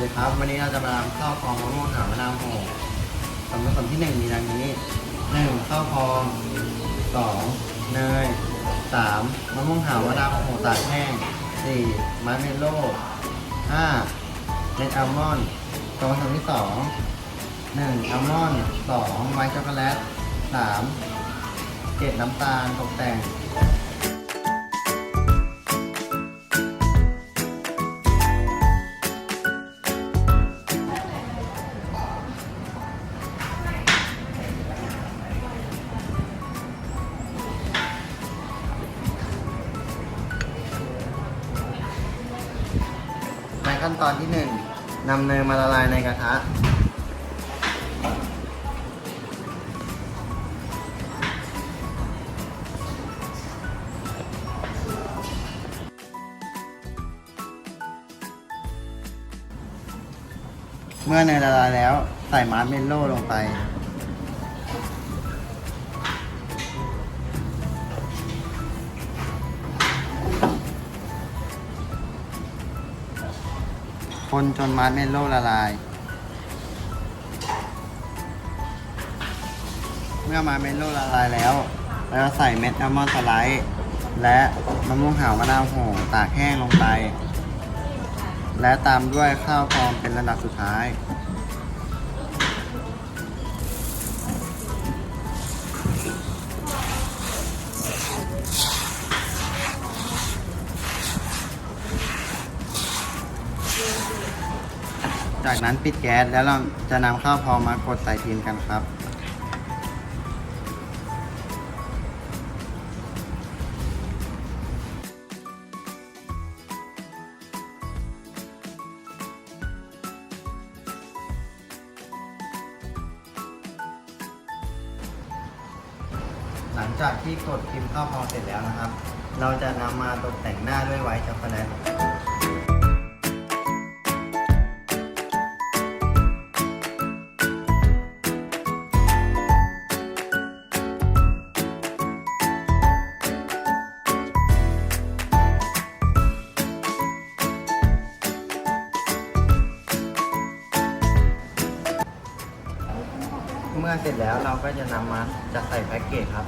ดีครับ วันนี้เราจะมาทำข้าวพองมะม่วงหาวมะนาวโหส่วนผสมที่หนึ่งมีดังนี้หนึ่งข้าวพองสองเนยสามมะม่วงหาวมะนาวโหตากแห้งสี่มาร์เมลโล่ห้าเม็ดอัลมอนด์ส่วนผสมที่สองหนึ่งอัลมอนด์สองไวท์ช็อกโกแลตสามเกล็ดน้ำตาลตกแต่ง ในขั้นตอนที่หนึ่งนำเนยมาละลายในกระทะ เมื่อเนยละลายแล้วใส่มาร์ชเมลโล่ลงไป คนจนมาร์เมลโล่ละลาย เมื่อมาร์เมลโล่ละลายแล้วเราจะใส่เม็ดอัลมอนด์สไลด์และมะม่วงหาวมะนาวโห่ตากแห้งลงไป และตามด้วยข้าวฟองเป็นระดับสุดท้าย จากนั้นปิดแก๊สแล้วเราจะนำข้าวพองมากดใส่พิมพ์กันครับ หลังจากที่กดพิมพ์ข้าวพองเสร็จแล้วนะครับ เราจะนำมาตกแต่งหน้าด้วยไวท์ช็อกโกแลต เมื่อเสร็จแล้วเราก็จะนำมาจัดใส่แพ็กเกจครับ